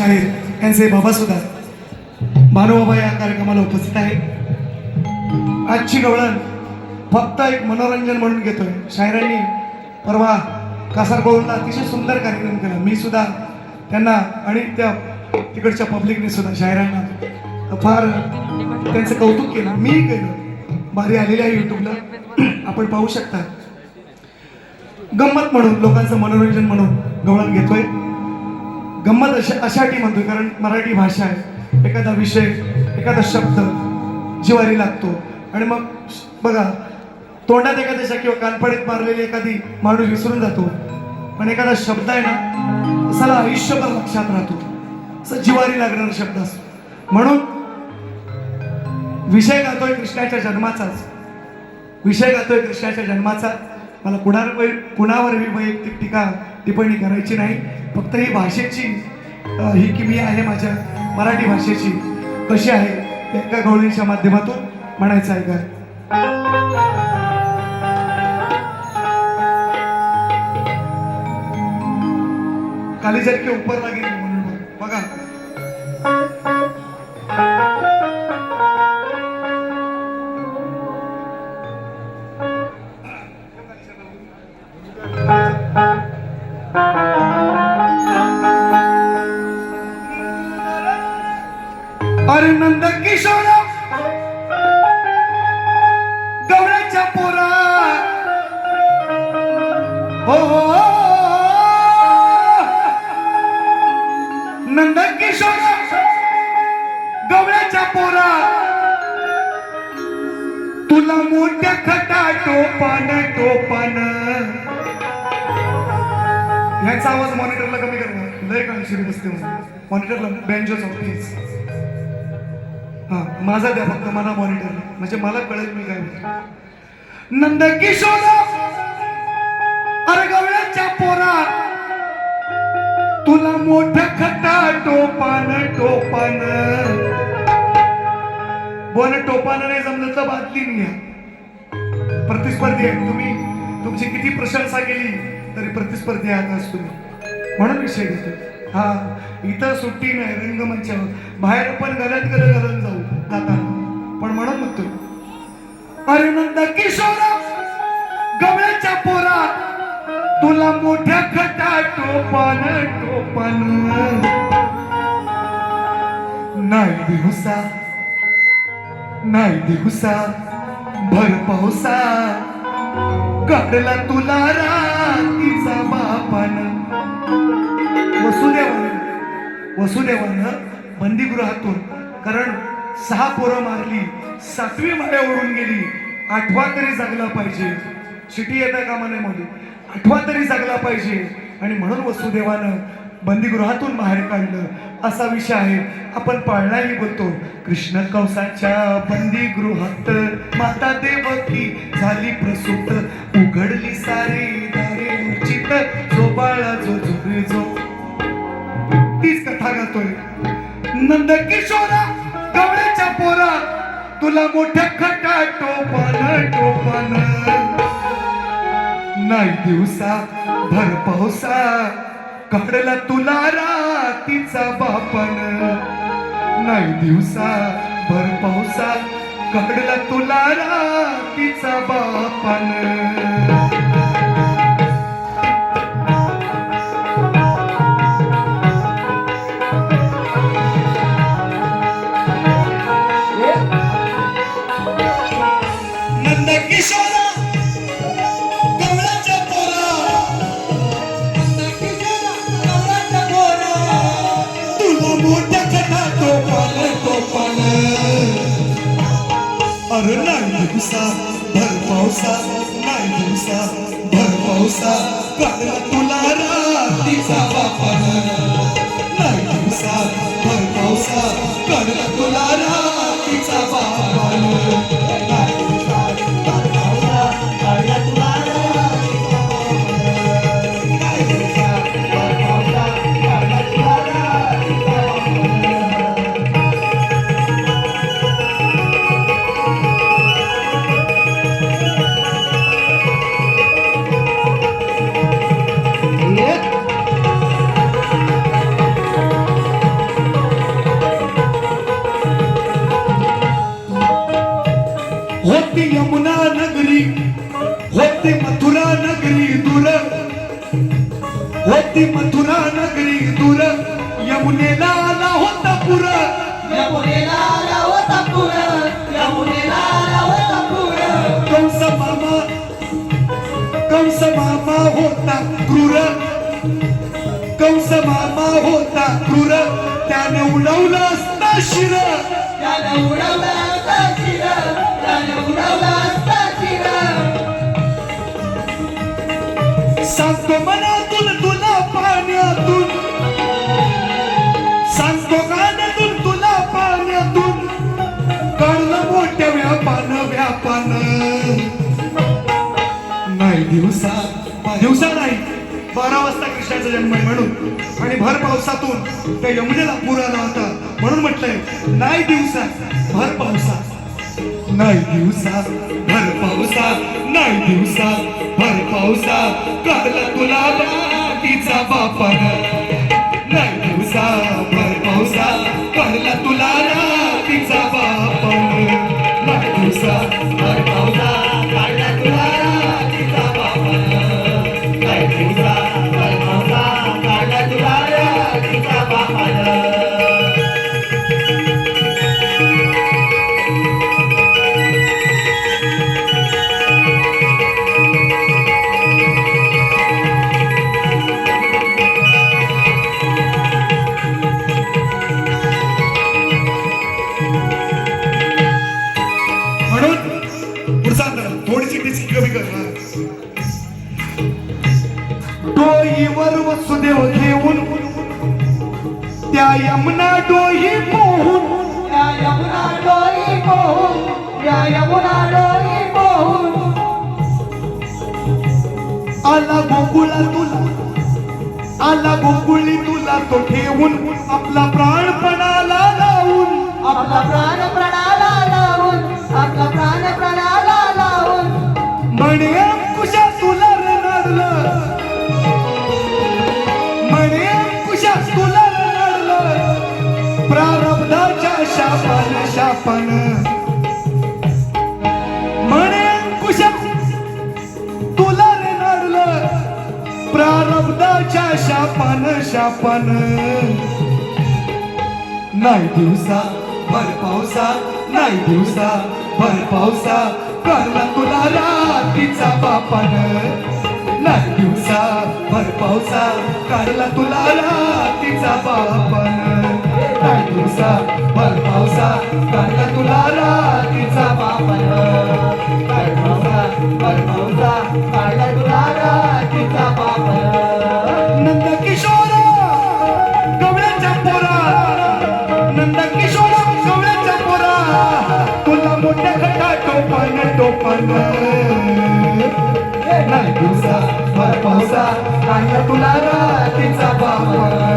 शाहीर यांचे बाबा सुद्धा. भानुबाबा या कार्यक्रमाला उपस्थित आहेत आजची गवळण फक्त एक मनोरंजन म्हणून घेतोय. शायरांनी परवा कासारगोळला अतिशय सुंदर कार्यक्रम केला. मी सुद्धा त्यांना आणि त्या तिकडच्या पब्लिकने सुद्धा शायरांना फार त्यांचं कौतुक केलं. मी केलं. भारी आलेली आहे युट्यूबला आपण पाहू शकता. गंमत म्हणून लोकांचं मनोरंजन म्हणून गवळण घेतोय. गंमत अशा अशासाठी म्हणतोय कारण मराठी भाषा आहे. एखादा विषय एखादा शब्द जिवारी लागतो. आणि मग बघा तोंडात एखाद्याच्या किंवा कानपडीत मारलेली एखादी माणूस विसरून जातो. पण एखादा शब्द आहे ना असाला आयुष्यभर लक्षात राहतो. असं जिवारी लागणारा शब्द असतो. म्हणून विषय गातोय कृष्णाच्या जन्माचाच. विषय गातोय कृष्णाच्या जन्माचा. मला कुणावर कुणावर वैयक्तिक टीका टिप्पणी करायची नाही. फक्त ही भाषेची ही किमी आहे माझ्या मराठी भाषेची. कशी आहे? ते एका गवळींच्या माध्यमातून म्हणायचं आहे का काली जर ऊपर लागेल म्हणून बघा. पोरा हो हो, हो हो, हो. नंद किशोर गवळ्याच्या पोरा. तुला मोठ्या खटा टोपान टोपान. ह्याचा आवाज मॉनिटरला कमी करणार ना. लय काळजी बसते मॉनिटरला बँजोचा प्लीज हा माझा द्या फक्त मला मॉनिटर म्हणजे मला कळेल मी काय. नंद किशोर अरे पोरा तुला मोठं खटा टोपान टोपान बोल टोपान नाही जमलं तर बादली घ्या प्रतिस्पर्धी आहे. तुम्ही तुमची किती प्रशंसा केली तरी प्रतिस्पर्धी आहात आज तुम्ही. म्हणून विषय घेतो हा इथं सुट्टी नाही रंगमंचावर बाहेर पण गलत गलत घालून जाऊ जाताना. पण म्हणून म्हणतो अरे किशोर गवळ्याच्या पोरात तुला मोठ्या खटा टोपन टोपान नाही दिवसा नाही दिवसा भर पावसा काढला तुला रातीचा बापान वसुदेवानं वसुदेवानं बंदीगृहातून कारण सहा पोरं मारली सातवी माळ्या ओढून गेली. आठवा तरी जगला पाहिजे. शिटी येता कामा नाही मध्ये आठवा तरी जगला पाहिजे. आणि म्हणून वसुदेवानं बंदीगृहातून बाहेर काढलं. असा विषय आहे. आपण पाळणाही बोलतो कृष्ण कंसाच्या बंदीगृहात माता देवकी झाली प्रसूत. उघडली सारी दारे उचित. जो बाळा जो जो जो तीच कथा गातोय. नंद किशोरा गवळ्याच्या पोरा तुला मोठ्या खटा टोपान टोपान नाही दिवसा भर पावसा काढला तुला रातीचा बापन नाही दिवसा भर पावसा काढला तुला रातीचा बापन अरे नाही दिवसा भर पावसा नाही दिवसा भर पावसा. काढला तुला रातीचा बापान नाही दिवसा भर पावसा. काढला तुला रातीचा बापान मथुरा नगरी दूर. होती मथुरा नगरी दूर. यमुनेला आला होता पुर. यमुनेला आला होता पूर. यमुनेला आला होता पूर. कंस मामा कंस मामा होता क्रूर. कंस मामा होता क्रूर. त्याने उडवलं असता शिर. त्याने उडवला असता शिर. त्याने उडवला असता शिर. सांगतो मनातून तुला पाण्यातून. सांगतो गाण्यातून तुला पाण्यातून. कळलं मोठ्या व्यापान व्यापान. नाही दिवसा दिवसा नाही. बारा वाजता कृष्णाचा जन्म आहे म्हणून. आणि भर पावसातून. त्या यमुनेला पूर आला होता. म्हणून म्हटलंय नाही दिवसा भर पावसा नाही दिवसा भर पावसा नाही दिवसा भर पावसा काढला तुला तिचा यमुना डोई पोहून आला गोकुला तुला. आला गोकुली तुला तो ठेवून आपला प्राणपणाला लावून. आपला प्राण प्रारब्धाच्या शापान शापान. नाही दिवसा भर पावसा. नाही दिवसा भर पावसा. करला तुला रात्रीचा बापान. नाही दिवसा भर पावसा. काढला तुला रात्रीचा बापान. नाही दिवसा भर पावसा. काढला तुला रात्रीचा बापान. भर पावसा भर पावसा. काढला तुला नाही दिवसा भर पावसा काढला तुला रात्रीचा बापा